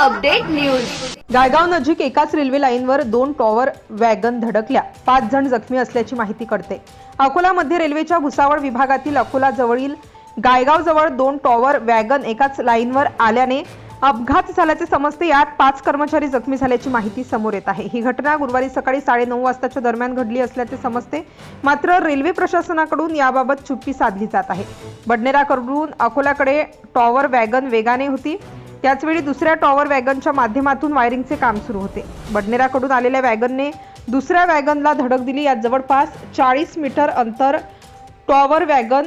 Update news. Gaigaon नजीक एकाच railway लाईनवर दोन टॉवर वॅगन धडकल्या. पाच जण जखमी असल्याची माहिती कळते. अकोला मध्य रेल्वेच्या भुसावळ विभागातील अकोला जवळील गायगाव जवळ दोन टॉवर वॅगन एकाच लाईनवर आल्याने अपघात झाल्याचे समजते. यात पाच कर्मचारी जखमी झाल्याची माहिती समोर येत आहे. ही घटना गुरुवारी सकाळी साडेनऊ वाजताच्या दरम्यान घडली असल्याचे समजते. मात्र रेल्वे प्रशासनाकडून याबाबत चुप्पी साधली जात आहे. बडनेराकडून अकोल्याकडे टॉवर वॅगन वेगाने होती. त्याचवेळी दुसऱ्या टॉवर वॅगनच्या माध्यमातून वायरिंगचे काम सुरू होते. बडनेराकडून आलेल्या वॅगनने दुसऱ्या वॅगनला धडक दिली. यात जवळपास चाळीस मीटर अंतर टॉवर वॅगन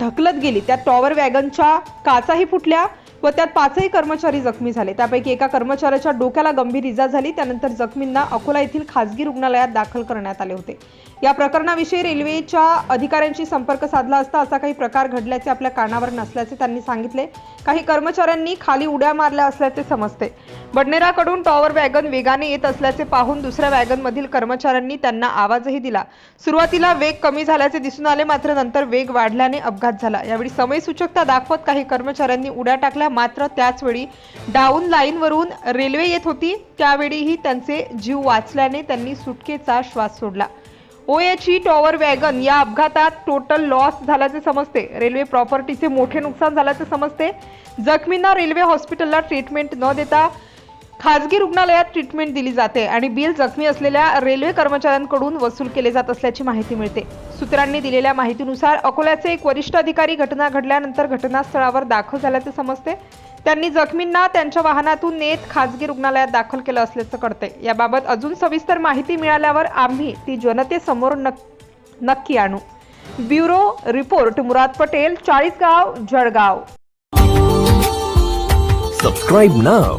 ढकलत गेली. त्या टॉवर वॅगनच्या काचाही फुटल्या. व त्यात पाचही कर्मचारी जखमी झाले. त्यापैकी एका कर्मचाऱ्याच्या डोक्याला गंभीर इजा झाली. त्यानंतर जखमींना अकोला येथील खासगी रुग्णालयात दाखल करण्यात आले होते. या प्रकरणाविषयी रेल्वेच्या अधिकाऱ्यांशी संपर्क साधला असता असा काही प्रकार घडल्याचे आपल्या कानावर नसल्याचे त्यांनी सांगितले. काही कर्मचाऱ्यांनी खाली उड्या मारल्या असल्याचे समजते. बडनेराकडून टॉवर वॅगन वेगाने येत असल्याचे पाहून दुसऱ्या वॅगनमधील कर्मचाऱ्यांनी त्यांना आवाजही दिला. सुरुवातीला वेग कमी झाल्याचे दिसून आले मात्र नंतर वेग वाढल्याने अपघात झाला. यावेळी समयसूचकता दाखवत काही कर्मचाऱ्यांनी उड्या टाकल्या. मात्र त्याचवेळी डाऊन लाईनवरून रेल्वे येत होती. त्यावेळीही त्यांचे जीव वाचल्याने त्यांनी सुटकेचा श्वास सोडला. ओएची टॉवर वॅगन या अपघातात टोटल लॉस झाल्याचे समजते. रेल्वे प्रॉपर्टीचे मोठे नुकसान झाल्याचे समजते. जखमींना रेल्वे हॉस्पिटलला ट्रीटमेंट न देता खाजगी रुग्णालयात ट्रीटमेंट दिली जाते आणि बिल जखमी असलेल्या रेल्वे कर्मचाऱ्यांकडून वसूल केले जात असल्याची माहिती मिळते. सूत्रांनी दिलेल्या माहितीनुसार अकोल्याचे एक वरिष्ठ अधिकारी घटना घडल्यानंतर घटनास्थळावर दाखल झाल्याचे समजते. त्यांनी जखमींना त्यांच्या वाहनातून नेत खाजगी रुग्णालयात दाखल केलं असल्याचं कळते. याबाबत अजून सविस्तर माहिती मिळाल्यावर आम्ही ती जनतेसमोर नक्की आणू. Bureau report Murad Patel Chalisgaon Jalgaon. Subscribe नाव